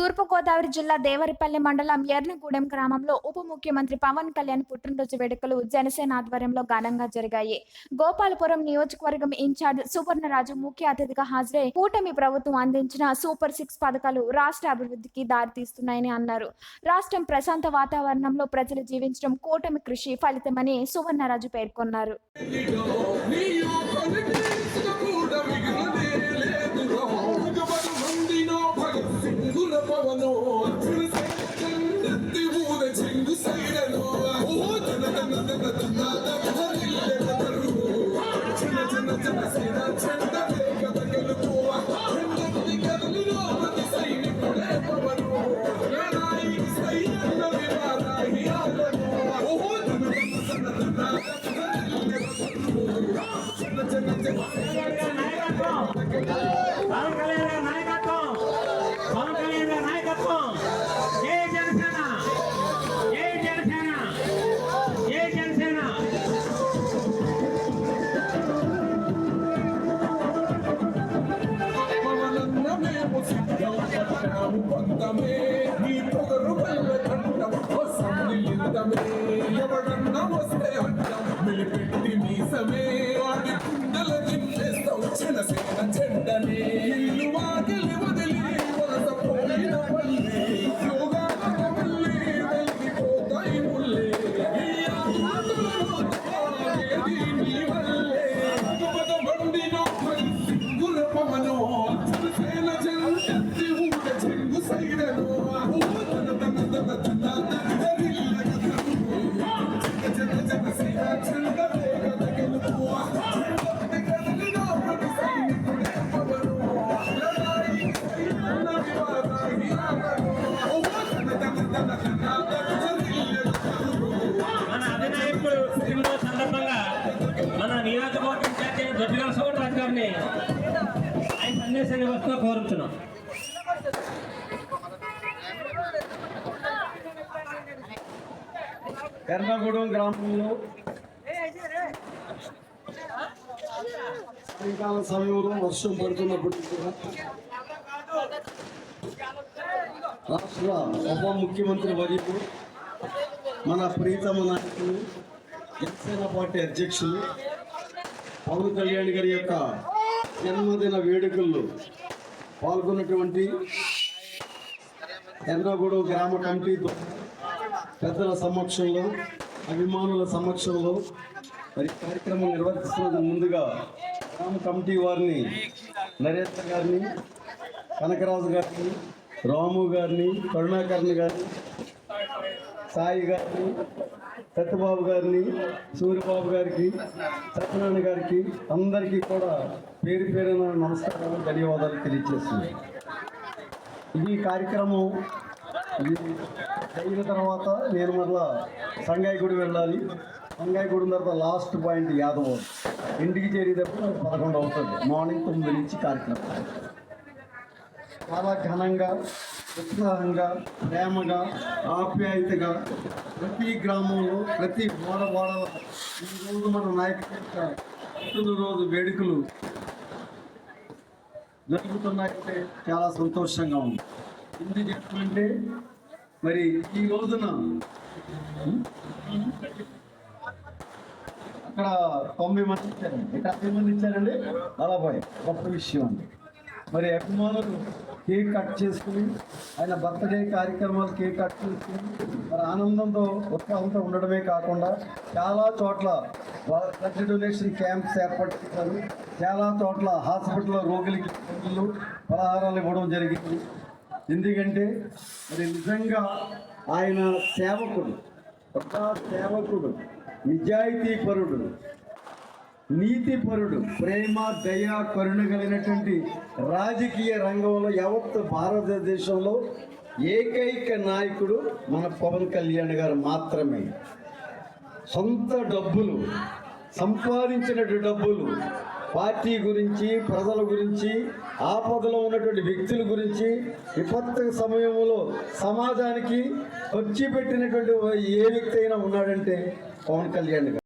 తూర్పుగోదావరి జిల్లా దేవరిపల్లి మండలం ఎర్నగూడెం గ్రామంలో ఉప ముఖ్యమంత్రి పవన్ కళ్యాణ్ పుట్టినరోజు వేడుకలు జనసేన ఆధ్వర్యంలో ఘనంగా జరిగాయి. గోపాలపురం నియోజకవర్గం ఇన్ఛార్జ్ సువర్ణరాజు ముఖ్య అతిథిగా హాజరై కూటమి ప్రభుత్వం అందించిన సూపర్ సిక్స్ పథకాలు రాష్ట్ర అభివృద్ధికి దారితీస్తున్నాయని అన్నారు. రాష్ట్రం ప్రశాంత వాతావరణంలో ప్రజలు జీవించడం కూటమి కృషి ఫలితమని సువర్ణరాజు పేర్కొన్నారు. సింగుల పవనో. పట్టాము పొందమే నీ పొగరు వల్ల కోసం నిలిందమే. ఎవడన్న వస్తే అడ్డం మిలిపెట్టి మీసమే. వాడి కుండల దింపేస్తావు జనసేన సేన చెడ్డనే గారిని ఆయన సందేశాన్ని వస్తున్నా కోరుతున్నాం. ఎర్నగూడెం గ్రామంలో సాయంకాల సమయంలో వర్షం పడుతున్నప్పటికీ కూడా రాష్ట్ర ఉప ముఖ్యమంత్రి వర్యులు మన ప్రీతమ నాయకులు జనసేన పార్టీ అధ్యక్షులు పవన్ కళ్యాణ్ గారి యొక్క జన్మదిన వేడుకల్లో పాల్గొన్నటువంటి ఎర్రగూడ గ్రామ కమిటీ పెద్దల సమక్షంలో అభిమానుల సమక్షంలో మరి కార్యక్రమం నిర్వహిస్తున్న ముందుగా గ్రామ కమిటీ వారిని నరేంద్ర గారిని కనకరాజు గారిని రాము గారిని కరుణాకరణ్ గారిని సాయి గారిని సత్యబాబు గారిని సూర్యబాబు గారికి సత్యనారాయణ గారికి అందరికీ కూడా పేరు పేరున నమస్కారాలు ధన్యవాదాలు తెలియజేస్తుంది ఈ కార్యక్రమం. ఇది అయిన తర్వాత నేను మరలా సంగాయిగూడి వెళ్ళాలి. సంగాయిగూడి తర్వాత లాస్ట్ పాయింట్ యాదవ్. ఇంటికి చేరేటప్పుడు పదకొండు అవుతుంది. మార్నింగ్ తొమ్మిది నుంచి కార్యక్రమం. చాలా ఘనంగా ఉత్సాహంగా ప్రేమగా ఆప్యాయతగా ప్రతి గ్రామంలో ప్రతి ఓడ గోడల ఈరోజు మన నాయకుడి యొక్క పుట్టినరోజు వేడుకలు జరుగుతున్నాయంటే చాలా సంతోషంగా ఉంది. ఎందుకు చెప్పాలంటే మరి ఈ రోజున అక్కడ తొంభై మంది ఇచ్చారండి. ఇక్కడ అరవై మంది ఇచ్చారండి. నలభై. గొప్ప విషయం అండి. మరి అభిమానులు కేక్ కట్ చేసుకుని ఆయన బర్త్డే కార్యక్రమాలు కేక్ కట్ చేసుకుని మరి ఆనందంతో ఉత్సాహంతో ఉండడమే కాకుండా చాలా చోట్ల బ్లడ్ డొనేషన్ క్యాంప్స్ ఏర్పాటు చేశారు. చాలా చోట్ల హాస్పిటల్లో రోగులకి పలహారాలు ఇవ్వడం జరిగింది. ఎందుకంటే మరి నిజంగా ఆయన సేవకుడు ఒక సేవకుడు నిజాయితీపరుడు. నీతిపరుడు ప్రేమ దయ కరుణ కలిగినటువంటి రాజకీయ రంగంలో యావత్ భారతదేశంలో ఏకైక నాయకుడు మన పవన్ కళ్యాణ్ గారు మాత్రమే. సొంత డబ్బులు సంపాదించినటువంటి డబ్బులు పార్టీ గురించి ప్రజల గురించి ఆపదలో ఉన్నటువంటి వ్యక్తుల గురించి విపత్తు సమయంలో సమాజానికి ఖర్చు పెట్టినటువంటి ఏ వ్యక్తి అయినా ఉన్నాడంటే పవన్ కళ్యాణ్ గారు.